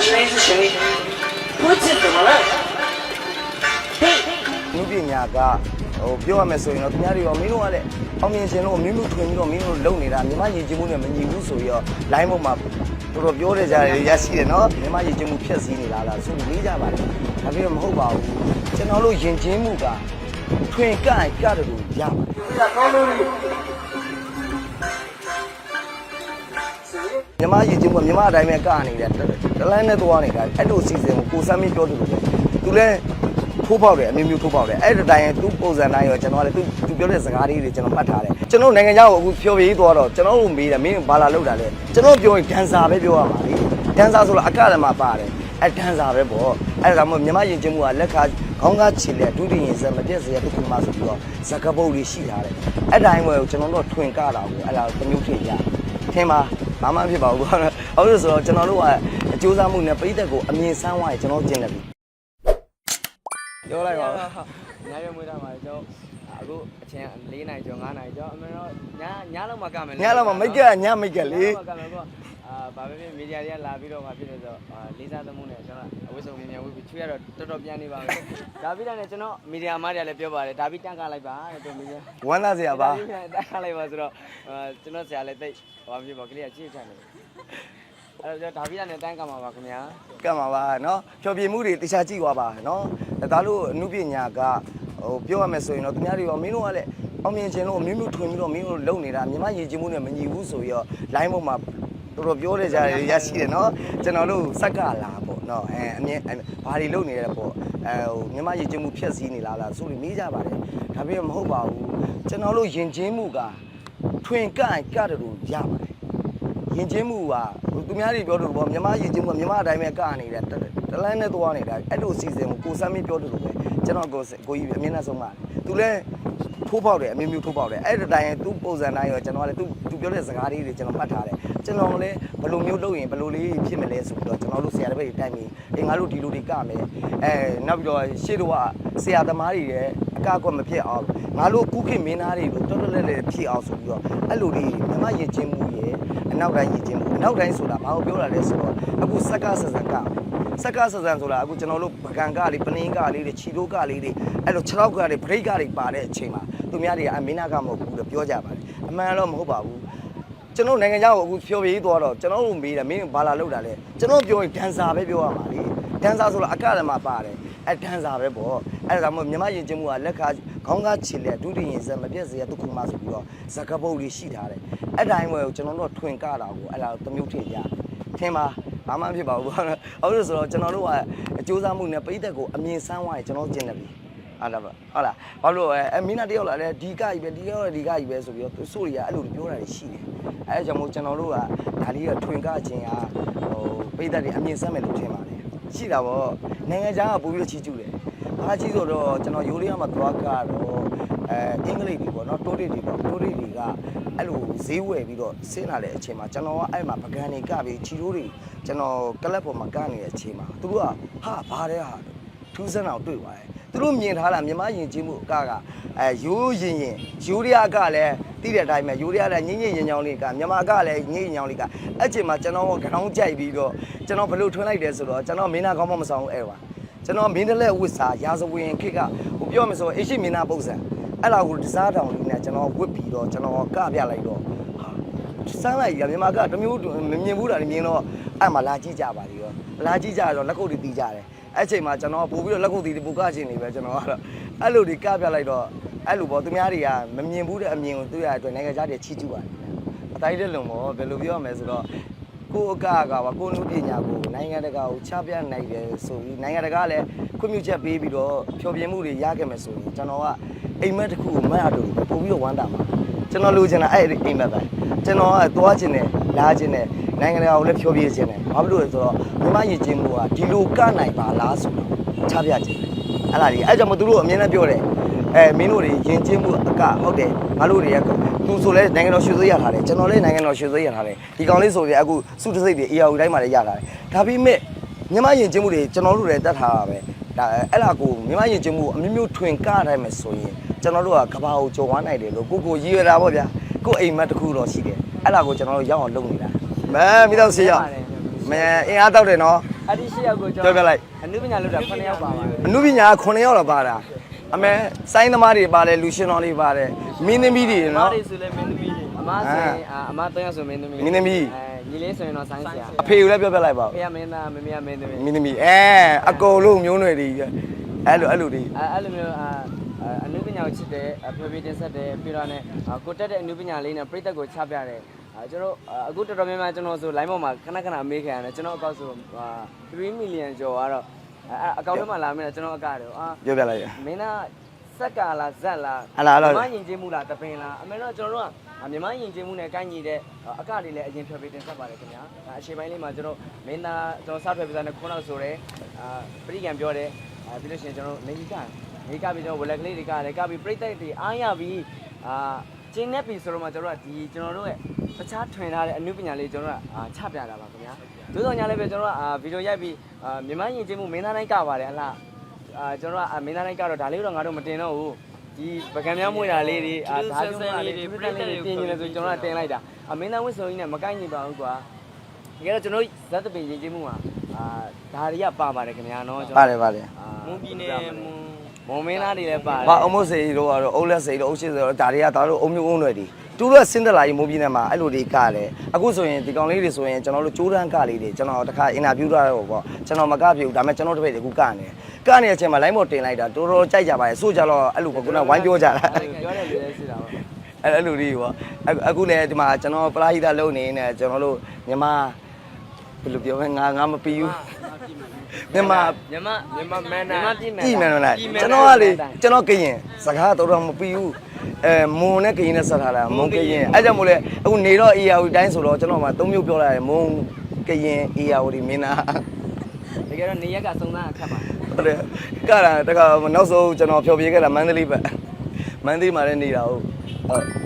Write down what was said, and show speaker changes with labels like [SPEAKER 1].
[SPEAKER 1] 声音是谁？我这怎么了？嘿。
[SPEAKER 2] နုပညာကဟိုပြောရမယ်ဆိုရင်တော့သူများတွေရောမင်းတို့ကလည်းအောင်မြင်ခြင်းလို့မင်းတို့ထွင်ပြီးတော့မင်းတို့လုံနေတာမြမရည်ကြည်မှုနဲ့မညီဘူးဆိုပြီးတော့ line ပေါ်မှာတော်တော်ပြောနေကြတယ်ရရှိတယ်နော်မြမရည်ကြည်မှုဖြစ်စည်းနေတာလားဆိုပြီးလေးကြပါတယ်ဒါပေမဲ့မဟုတ်ပါဘူးကျွန်တော်တို့ယဉ်ကျေးမှုကထွင်ကန့်ကတယ်လို့ရပါတယ် မြမရည်ကြည်မှုကမြမအတိုင်းပဲကနေတယ်တလန်းနဲ့သွားနေတာအဲ့လိုအစီအစဉ်ကိုကိုစမ်းမင်းပြောတယ်လို့ပဲသူလည်းထိုးပေါက်တယ်အမျိုးမျိုးထိုးပေါက်တယ်အဲ့ဒီတိုင်းသူ့ပုံစံတိုင်းရောကျွန်တော်ကလည်းသူသူပြောတဲ့စကားလေးတွေကျွန်တော်မှတ်ထားတယ်ကျွန်တော်နိုင်ငံခြားကိုအခုဖြော်ပြရေးသွားတော့ကျွန်တော်တို့မေးတယ်မင်းဘာလာလောက်တာလဲကျွန်တော်ပြောရင်ဒန်ဆာပဲပြောရမှာလေဒန်ဆာဆိုတော့အကလည်းမှာပါတယ်အဲ့ဒန်ဆာပဲပေါ့အဲ့ဒါမှမြမယဉ်ကျေးမှုကလက်ခါခေါင်းကားချီလက်ဒုတိယရင်စက်မပြည့်စရာတစ်ခုမှဆိုပြီးတော့ဇကပုတ်လေးရှိထားတယ်အဲ့တိုင်းပဲကျွန်တော်တို့ထွင်ကတာကိုအဲ့ဒါကိုတစ်မျိုးထိရထင်ပါ ဘာမှဖြစ်ပါဘူးဟုတ်လို့ဆိုတော့ကျွန်တော်တို့ကအကျိုးစားမှုနဲ့ပိဋကကိုအမြင်ဆန်းသွားရင်ကျွန်တော်ကျင်တယ်ပြီပြောလိုက်ပါဦး
[SPEAKER 3] ညရွေးမွေးတာမှာကျွန်တော်အခုအချိန်၄နိုင်ကျော်9နိုင်ကျော်အမှန်တော့ညညလောက်မှကမယ်
[SPEAKER 2] ညလောက်မှမိတ်ကညမိတ်ကလေ
[SPEAKER 3] ညကမယ်ကော အာဘာပဲဖြစ်မီဒီယာတွေကလာပြီးတော့မှဖြစ်နေဆိုအာလေးစားသမှုနဲ့ကျွန်တော်အဝိစုံမြန်မြန်ဝေးပြီးချွေးရတော့တော်တော်ပြန်နေပါမယ်ဒါပြီးတော့လည်းကျွန်တော်မီဒီယာမားတွေကလည်းပြောပါတယ်ဒါပြီးတန့်ကလိုက်ပါတဲ့တို့မီဒီယာ
[SPEAKER 2] ဝမ်းသာစရာပါ
[SPEAKER 3] တန့်ကလိုက်ပါဆိုတော့အာကျွန်တော်ဆရာလည်းတိတ်ဘာဖြစ်ပါကလေးကကြည့်ချင်တယ်အဲ့တော့ဒါပြီးတော့လည်းတန့်ကမှာပါခင်ဗျာ
[SPEAKER 2] ကတ်မှာပါเนาะဖြောပြမှုတွေတခြားကြည့်သွားပါเนาะဒါလို့အမှုပညာကဟိုပြောရမယ်ဆိုရင်တော့သူများတွေရောမင်းတို့ကလည်းအောင်မြင်ခြင်းလို့အမျိုးမျိုးထွင်ပြီးတော့မင်းတို့လုံနေတာမြမရည်ကြည်မှုနဲ့မညီဘူးဆိုပြီးတော့ line ပေါ်မှာ တော်တော်ပြောနေကြတယ်ရရှိတယ်နော်ကျွန်တော်တို့စက်ကလာပေါ့နော်အဲအမြင်ဘာတွေလုပ်နေရလဲပေါ့အဲဟိုမြန်မာရည်ချင်းမှုဖြက်စီးနေလားလားဆိုပြီးမေးကြပါတယ်ဒါပေမဲ့မဟုတ်ပါဘူးကျွန်တော်တို့ယဉ်ကျေးမှုကထွင်ကန့်ကတတူရပါတယ်ယဉ်ကျေးမှုကသူများတွေပြောတယ်ပေါ့မြန်မာရည်ချင်းမှုကမြန်မာအတိုင်းပဲကနေတယ်တလန်းနဲ့သွားနေတာအဲ့လိုစီစဉ်မှုကိုစမ်းမင်းပြောတယ်လို့ပဲကျွန်တော်ကိုကိုကြီးအမြင်နဲ့ဆုံးပါတယ်သူလည်း ထိုးပေါက်တယ်အမျိုးမျိုးထိုးပေါက်တယ်အဲ့ဒီတိုင်းသူ့ပုံစံတိုင်းရောကျွန်တော်ကလည်းသူသူပြောတဲ့စကားလေးတွေကျွန်တော်မှတ်ထားတယ်ကျွန်တော်လည်းဘယ်လိုမျိုးလုပ်ရင်ဘယ်လိုလေးဖြစ်မလဲဆိုပြီးတော့ကျွန်တော်တို့ဆရာတစ်ပည့်တွေတိုင်ပြီးအေးငါတို့ဒီလိုတွေကမယ်အဲနောက်ပြီးတော့ရှေ့တော့ဆရာသမားတွေရဲ့အကာအကွက်မဖြစ်အောင်ငါတို့ကုခေတ်မင်းသားတွေလို့တော်တော်လေးလေးဖြစ်အောင်ဆိုပြီးတော့အဲ့လိုလေးမြမယဉ်ကျေးမှုရဲ့အနောက်တိုင်းရည်ချင်းမှုအနောက်တိုင်းဆိုတာဘာကိုပြောတာလဲဆိုတော့အခုစက်ကဆဆန်ကစက်ကဆဆန်ဆိုတာအခုကျွန်တော်တို့ပကံကလေးပနင်းကလေးတွေခြီတိုးကလေးတွေအဲ့လို6ရောက်ကလေးဘရိတ်ကလေးပါတဲ့အချိန်မှာ သူများတွေကအမင်းနာကမဟုတ်ဘူးလို့ပြောကြပါတယ်အမှန်တော့မဟုတ်ပါဘူးကျွန်တော်နိုင်ငံခြားကိုအခုဖြော်ပြရေးသွားတော့ကျွန်တော်တို့မေးတယ်မင်းဘာလာလောက်တာလဲကျွန်တော်ပြောရင်ဒန်ဆာပဲပြောရမှာလေဒန်ဆာဆိုတော့အကလည်းမှာပါတယ်အဲဒန်ဆာပဲပေါ့အဲ့ဒါမှမြမယဉ်ကျေးမှုကလက်ခါခေါင်းကားချီလက်ဒုတိယရင်စက်မပြည့်စရာဒုက္ခမှဆိုပြီးတော့ဇကပုတ်လေးရှိထားတယ်အဲ့တိုင်းပဲကျွန်တော်တို့ထွင်ကတာကိုအဲ့ဒါတမျိုးထည့်ကြထင်ပါဘာမှဖြစ်ပါဘူးဟုတ်လို့ဆိုတော့ကျွန်တော်တို့ကအကျိုးစားမှုနဲ့ပိဋကကိုအမြင်ဆန်းသွားရင်ကျွန်တော်ကျင်တယ်ပြီ ဟုတ်လားဟုတ်လားဘာလို့အဲမင်းနာတယောက်လာလဲဒီကကြီးပဲဒီကဒီကကြီးပဲဆိုပြီးတော့ဆိုရီကအဲ့လိုပြောတာရှိတယ်အဲဒါကြောင့်မို့ကျွန်တော်တို့ကဒါလေးကထွင်ကခြင်းကဟိုပိဋကတွေအမြင်ဆန်းမယ်လို့ထင်ပါတယ်ရှိတာပေါ့နိုင်ငံခြားကပို့ပြီးတော့ချီးကျူးတယ်ဘာချီးဆိုတော့ကျွန်တော်ရိုးလေးကမှသွားကတော့အဲအင်္ဂလိပ်တွေပေါ့နော်တိုးတိတ်တွေပေါ့တိုးတိတ်တွေကအဲ့လိုဈေးဝယ်ပြီးတော့ဆင်းလာတဲ့အချိန်မှာကျွန်တော်ကအဲ့မှာပကံတွေကပြီးချီတိုးတွေကျွန်တော်ကလပ်ပေါ်မှာကနေတဲ့အချိန်မှာသူတို့ကဟာဘာတဲ့ဟာထူးဆန်းအောင်တွေ့သွားတယ် သူတို့မြင်ထားတာမြမယဉ်ကျေးမှုအကကအဲရိုးရင်ရင်ယူရီးယားကလည်းတိတဲ့အတိုင်းပဲယူရီးယားလည်းညင်ညင်ညင်ညောင်းလေးကမြန်မာကလည်းညင်ညင်ညောင်းလေးကအဲ့ချိန်မှာကျွန်တော်ကခေါင်းကြိုက်ပြီးတော့ကျွန်တော်ဘလို့ထွန်းလိုက်တယ်ဆိုတော့ကျွန်တော်မင်းနာကောင်းမမဆောင်ဘူးအဲ့ပါကျွန်တော်မင်းတလက်ဝစ်စာရာဇဝင်ခေတ်ကဟိုပြောမယ်ဆိုတော့အရှိမင်းနာပုံစံအဲ့လာကိုတစားတောင်လေးနဲ့ကျွန်တော်ဝစ်ပြီးတော့ကျွန်တော်ကပြလိုက်တော့ဟာ စမ်းလိုက်ရမြန်မာကတမျိုးမမြင်ဘူးတာမြင်တော့အဲ့မှာလာကြည့်ကြပါလေရောလာကြည့်ကြတော့လက်ကုပ်တွေတီးကြတယ်အဲ့ချိန်မှာကျွန်တော်ပို့ပြီးတော့လက်ကုပ်တီးတွေပိုကချင်နေပဲကျွန်တော်ကတော့အဲ့လိုတွေကပြလိုက်တော့အဲ့လိုပေါ့သူများတွေကမမြင်ဘူးတဲ့အမြင်ကိုတွေ့ရတဲ့အတွက်နိုင်ငံခြားတွေချီးကျူးပါတယ်အတိုင်းတက်လုံးပေါ့ဘယ်လိုပြောရမလဲဆိုတော့ကိုယ့်အကကပါကိုယ်လူပညာကိုနိုင်ငံတကာကိုချပြနိုင်တယ်ဆိုပြီးနိုင်ငံတကာလည်းခွင့်ပြုချက်ပေးပြီးတော့ဖြောပြမှုတွေရခဲ့မယ်ဆိုရင်ကျွန်တော်ကအိမ်မက်တစ်ခုကိုမတ်ရတော့ပို့ပြီးတော့ဝမ်းတာမှာ ကျွန်တော်လိုချင်တာအဲ့ဒီအိမ်မက်ပဲကျွန်တော်ကသွားချင်တယ်လာချင်တယ်နိုင်ငံတကာကိုလည်းဖြောပြချင်တယ်ဘာဖြစ်လို့လဲဆိုတော့မြမယဉ်ကျေးမှုကဒီလိုကနိုင်ပါလားဆိုတော့ချပြချင်တယ်အဲ့လားဒီအဲ့ကြောင့်မသူတို့အမြင်နဲ့ပြောတယ်အဲမင်းတို့တွေယဉ်ကျေးမှုအကဟုတ်တယ်ငါတို့တွေကသူဆိုလဲနိုင်ငံတော်ရွှေသွေးရထားတယ်ကျွန်တော်လည်းနိုင်ငံတော်ရွှေသွေးရထားတယ်ဒီကောင်လေးဆိုရင်အခုစုတစိတ်တွေ AR တိုင်းမှာလည်းရထားတယ်ဒါပေမဲ့မြန်မာယဉ်ကျေးမှုတွေကျွန်တော်တို့လည်းတတ်ထားတာပဲဒါအဲ့လားကိုမြန်မာယဉ်ကျေးမှုအမျိုးမျိုးထွင်ကားတိုင်းမယ်ဆိုရင် ကျွန်တော်တို့ကကဘာကိုကြော်ဝမ်းနိုင်တယ်လို့ကိုကိုရည်ရတာပေါ့ဗျာကိုအိမ်မက်တစ်ခုတော့ရှိတယ်အဲ့လားကိုကျွန်တော်တို့ရောက်အောင်လုပ်နေတာမဲမိတော့ဆေးရောက်မဲအင်အားတောက်တယ်နော်
[SPEAKER 3] အဲ့ဒီရှစ်ယောက်ကိုကျွန်
[SPEAKER 2] ပြောပြလိုက်
[SPEAKER 3] အနုပညာလုပ်တာ9ယောက်ပါပါတယ်
[SPEAKER 2] အနုပညာက9ယောက်တော့ပါတာအမေစိုင်းသမားတွေပါတယ်လူရှင်တော်တွေပါတယ်မင်းသမီးတွေ
[SPEAKER 3] အမ
[SPEAKER 2] နော်
[SPEAKER 3] တွေဆိုလဲမင်းသမီးတွေအမဆိုရင်အာအမ3ယောက်ဆိုမင်းသမီး
[SPEAKER 2] မင်းသမီး
[SPEAKER 3] အဲညီလေးဆိုရင်တော့ဆိုင်းဆရာ
[SPEAKER 2] အဖေကိုလည်းပြောပြလိုက်ပါဦး
[SPEAKER 3] ဖေကမင်းသားမမေကမင်းသမီး
[SPEAKER 2] မင်းသမီးအဲအကုန်လုံးမျိုးနွယ်တွေအဲ့လိုအဲ့လိုတွေ
[SPEAKER 3] အဲအဲ့လိုမျိုးအာအာအနုပ ညာကိုချစ်တယ်အဖေဖေတင်ဆက်တယ်ပြီးတော့လည်းအာကိုတက်တဲ့အနုပညာလေးနဲ့ပြိသက်ကိုချပြတယ်အာကျွန်တော်အာအခုတော်တော်များများကျွန်တော်ဆို line ပေါ်မှာခဏခဏမေးခံရတယ်ကျွန်တော်အကောက်ဆိုအာ3 million ကျော်ကတော့အဲအကောက်ထဲမှာလာမင်းကျွန်တော်အကောက်တယ်အာ
[SPEAKER 2] ပြောပြလိုက်ရ
[SPEAKER 3] မင်းသားစက်ကလားဇက်လား
[SPEAKER 2] ဟလာလား
[SPEAKER 3] မြမယဉ်ကျေးမှုလားတပင်လားအမေတော့ကျွန်တော်တို့ကမြမယဉ်ကျေးမှုနဲ့ကိုင်းညီတဲ့အကတွေလည်းအရင်ထွက်ပေးတင်ဆက်ပါတယ်ခင်ဗျာဒါအချိန်ပိုင်းလေးမှာကျွန်တော်မင်းသားကျွန်တော်စထွက်ပေးတာနဲ့ခုနောက်ဆိုရဲအာပရိကံပြောတယ်အာပြီးလို့ရှိရင်ကျွန်တော်နေကြီးက နေကပြီးကျွန်တော်ဝလက်ကလေးတွေကလည်းကပြီးပြိသက်တွေအားရပြီးအာကျင်းနေပြီဆိုတော့မှကျွန်တော်တို့ကဒီကျွန်တော်တို့ရဲ့တခြားထွင်ထားတဲ့အမှုပညာလေးကျွန်တော်တို့ကအာချပြတာပါခင်ဗျာသို့တော်ညာလည်းပဲကျွန်တော်တို့ကအာဗီဒီယိုရိုက်ပြီးအာမြမယဉ်ကျေးမှုမင်းသားတိုင်းကပါတယ်အလားအာကျွန်တော်ကမင်းသားတိုင်းကတော့ဒါလေးတော့ငါတို့မတင်တော့ဘူးဒီပကံများမွေးတာလေးတွေအာဒါကျုံးလေးတွေပြည့်လေးတွေတင်နေတယ်ဆိုကျွန်တော်ကတင်လိုက်တာအမင်းသားဝစ်စုံကြီးနဲ့မကိုက်ညီပါဘူးကွာတကယ်တော့ကျွန်တော်ဇက်တပင်ရင်ကျေးမှုကအာဒါတွေကပါပါတယ်ခင်ဗျာနော်ကျွန်
[SPEAKER 2] ပါ
[SPEAKER 3] တော်
[SPEAKER 2] တယ်ပါတယ်
[SPEAKER 3] မွန်ပြည်နယ်မွန် မင်းသားတွေလည်းပါတယ်
[SPEAKER 2] ဘာအမိုးစေတို့ကတော့အုပ်လက်စေတို့အုပ်ရှိစေတို့ဒါတွေကဒါတို့အုံမျိုးအုံတွေတွေတူတော့စင်းတက်လာရင်မိုးပြင်းထဲမှာအဲ့လိုတွေကတယ်အခုဆိုရင်ဒီကောင်လေးတွေဆိုရင်ကျွန်တော်တို့ကြိုးတန်းကလေးတွေကျွန်တော်တခါအင်တာဗျူးထားတော့ပေါ့ကျွန်တော်မကပြဘူးဒါပေမဲ့ကျွန်တော်တပည့်တွေအခုကနေကနေတဲ့အချိန်မှာ line ပေါ်တင်လိုက်တာတော်တော်ကြိုက်ကြပါတယ်ဆိုကြတော့အဲ့လိုပေါ့ခုနဝိုင်းပြောကြတာ
[SPEAKER 3] ပြောတယ်လူလည်းရှိတာပါ
[SPEAKER 2] အဲ့အဲ့လိုတွေပေါ့အခုအခုလည်းဒီမှာကျွန်တော်ပလာဟိတလုပ်နေနေကျွန်တော်တို့မြန်မာဘယ်လိုပြောမလဲငါငါမပြီးဘူး မြန်မာ
[SPEAKER 3] မြန်မာမြန်မာမန်နာမြန်မာပြည်
[SPEAKER 2] ပြည်မယ်နော်လားကျွန်တော်ကလေကျွန်တော်ကရင်စကားတော်တော်မပြီးဘူးအဲမွန်နဲ့ကရင်နဲ့ဆက်ထားတာမွန်ကရင်အဲ့ကြောင့်မို့လဲအခုနေတော့ AR တိုင်းဆိုတော့ကျွန်တော်မှသုံးမျိုးပြောလာတယ်မွန်ကရင် AR ဒီမင်းသား
[SPEAKER 3] တကယ်တော့နေရက်ကစုံစမ်းအခက်ပါ
[SPEAKER 2] ဟုတ်တယ်ကတာတခါနောက်ဆုံးကျွန်တော်ဖြော်ပြခဲ့တာမန္တလေးပဲမန္တလေးမှာလည်းနေတာဟုတ်ဟုတ်